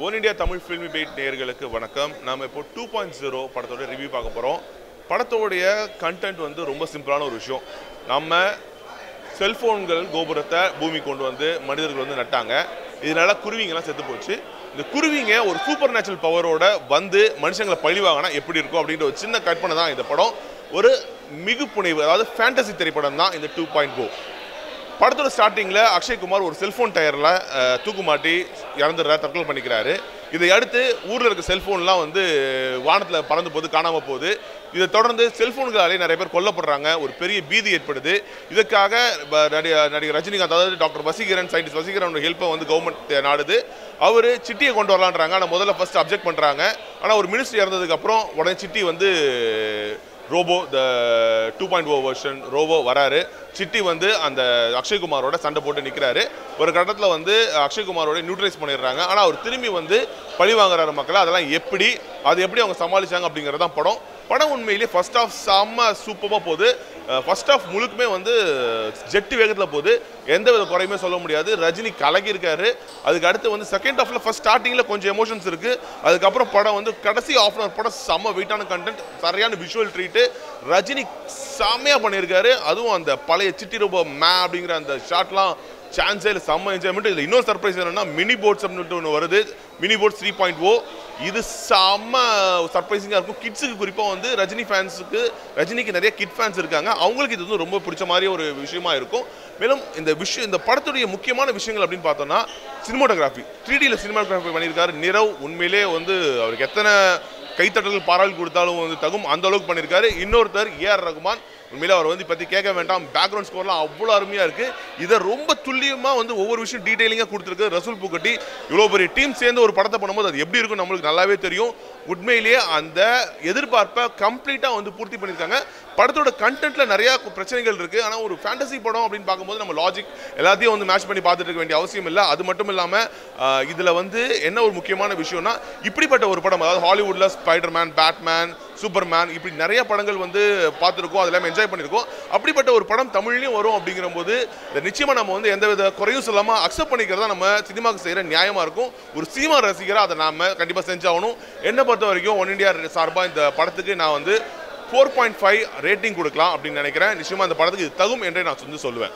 One India Tamil filmi beat நேயர்களுக்கு வணக்கம். நாம் இப்போ டூ பாயிண்ட் ஜீரோ படத்தோட ரிவ்யூ பார்க்க போகிறோம் படத்தோடைய கண்டென்ட் வந்து ரொம்ப சிம்பிளான ஒரு விஷயம். நம்ம செல்ஃபோன்கள் கோபுரத்தை பூமி கொண்டு வந்து மனிதர்கள் வந்து நட்டாங்க. இதனால குருவிங்கெல்லாம் செத்து போச்சு. இந்த குருவிங்க ஒரு சூப்பர் நேச்சுரல் பவரோட வந்து மனுஷங்களை பழிவாங்கினா எப்படி இருக்கும் அப்படின்ற ஒரு சின்ன கற்பனை தான் இந்த படம். ஒரு மிகுப்புனைவு அதாவது ஃபேண்டசி திரைப்படம் தான் இந்த டூ பாயிண்ட் கோ படத்தோட ஸ்டார்டிங்கில் அக்ஷய்குமார் ஒரு செல்ஃபோன் டயரில் தூக்கு மாட்டி இறந்துடுற தற்கொலை பண்ணிக்கிறாரு. இதை அடுத்து ஊரில் இருக்க செல்ஃபோன்லாம் வந்து வானத்தில் பறந்து போகுது காணாமல் போகுது இதை தொடர்ந்து செல்ஃபோன்களாலே நிறைய பேர் கொல்லப்படுறாங்க. ஒரு பெரிய பீதி ஏற்படுது. இதுக்காக ப- நடிகர் ரஜினிகாந்த் அதாவது டாக்டர் வசீகரன் சயின்டிஸ்ட் வசீகரன் ஹெல்ப்பை வந்து கவர்மெண்ட் நாடுது. அவர் சிட்டியை கொண்டு வரலான்றாங்க. ஆனால் முதல்ல ஃபஸ்ட் அப்ஜெக்ட் பண்ணுறாங்க ஆனால் ஒரு மினிஸ்டர் இறந்ததுக்கப்புறம் உடனே சிட்டி வந்து robot the two point o version robot வராரு. சிட்டி வந்து அந்த அக்ஷய்குமாரோட சண்டை போட்டு நிற்கிறாரு ஒரு கட்டத்தில் வந்து அக்ஷய்குமாரோட நியூட்ரலைஸ் பண்ணிடுறாங்க. ஆனால் அவர் திரும்பி வந்து பழி வாங்குறாரு மக்களை. அதெல்லாம் எப்படி அது எப்படி அவங்க சமாளிச்சாங்க அப்படிங்கிறது தான் படம். படம் உண்மையிலே ஃபர்ஸ்ட் ஆஃப் செம்ம சூப்பராக போகுது. ஃபர்ஸ்ட் ஆஃப் முழுக்குமே வந்து ஜெட்டு வேகத்தில் போகுது. எந்த வித குறையுமே சொல்ல முடியாது. ரஜினி கலகியிருக்காரு அதுக்கு அடுத்து வந்து செகண்ட் ஆஃபில் ஃபர்ஸ்ட் ஸ்டார்டிங்கில் கொஞ்சம் எமோஷன்ஸ் இருக்குது அதுக்கப்புறம் படம் வந்து கடைசி ஆஃப் அன் படம் செம்ம வெயிட்டான கண்டென்ட் சரியான விஷுவல் ட்ரீட்டு ரஜினி செம்மையாக பண்ணியிருக்காரு. அதுவும் அந்த பழைய சிட்டி ரூபா மே அப்படிங்கிற அந்த ஷாட்லாம் சான்ஸே இல்லை செம்ம என்ஜாய்மெண்ட் இதில் இன்னொரு சர்ப்ரைஸ் என்னென்னா மினி போட்ஸ் அப்படின்ட்டு ஒன்று வருது. Mini bots three point o இது செம்ம சர்ப்ரைசிங்காக இருக்கும். கிட்ஸுக்கு குறிப்பாக வந்து ரஜினி ஃபேன்ஸுக்கு ரஜினிக்கு நிறைய கிட் ஃபேன்ஸ் இருக்காங்க. அவங்களுக்கு இது வந்து ரொம்ப பிடிச்ச மாதிரி ஒரு விஷயமா இருக்கும். மேலும் இந்த விஷயம் இந்த படத்துடைய முக்கியமான விஷயங்கள் அப்படின்னு பார்த்தோம்னா சினிமோட்டோகிராஃபி த்ரீ டியில் சினிமாட்டோகிராஃபி பண்ணியிருக்காரு. நிரவ் உண்மையிலே வந்து அவருக்கு எத்தனை கைத்தட்டல் பாராள் கொடுத்தாலும் வந்து தகும். அந்த அளவுக்கு பண்ணியிருக்காரு. இன்னொருத்தர் ஏஆர் ரகுமான். உண்மையில் அவர் வந்து பற்றி கேட்க வேண்டாம். பேக்ரவுண்ட் ஸ்கோர்லாம் அவ்வளோ அருமையாக இருக்குது இதை ரொம்ப துல்லியமாக வந்து ஒவ்வொரு விஷயம் டீட்டெயிலிங்காக கொடுத்துருக்கு ரசூல் பூக்கட்டி. இவ்வளோ பெரிய டீம் சேர்ந்து ஒரு படத்தை பண்ணும்போது அது எப்படி இருக்கும் நம்மளுக்கு நல்லாவே தெரியும். உண்மையிலேயே அந்த எதிர்பார்ப்பை கம்ப்ளீட்டாக வந்து பூர்த்தி பண்ணியிருக்காங்க. படத்தோட கண்டென்ட்டில் நிறையா பிரச்சனைகள் இருக்குது ஆனால் ஒரு ஃபேண்டசி படம் அப்படின்னு பார்க்கும்போது நம்ம லாஜிக் எல்லாத்தையும் வந்து மேட்ச் பண்ணி பார்த்துட்டு இருக்க வேண்டிய அவசியம் இல்லை. அது மட்டும் இல்லாமல் இதில் வந்து என்ன ஒரு முக்கியமான விஷயம்னா இப்படிப்பட்ட ஒரு படம் அதாவது ஹாலிவுட்டில் ஸ்பைடர்மேன் பேட்மேன் சூப்பர்மேன் இப்படி நிறைய படங்கள் வந்து பார்த்துருக்கோம் அதெல்லாம் என்ஜாய் பண்ணியிருக்கோம். அப்படிப்பட்ட ஒரு படம் தமிழ்லையும் வரும் அப்படிங்கிற போது நிச்சயமாக நம்ம வந்து எந்த வித குறையும் சொல்லாமல் அக்செப்ட் பண்ணிக்கிறதா நம்ம சினிமாவுக்கு செய்கிற நியாயமாக இருக்கும். ஒரு சினிமா ரசிகராக அதை நாம் கண்டிப்பாக செஞ்சாகணும். என்னை பொறுத்த வரைக்கும் ஒன் இண்டியா சார்பாக இந்த படத்துக்கு நான் வந்து ஃபோர் பாயிண்ட் ஃபைவ் ரேட்டிங் கொடுக்கலாம் அப்படின்னு நினைக்கிறேன். நிச்சயமாக அந்த படத்துக்கு இது தகும் என்றே நான் வந்து சொல்லுவேன்.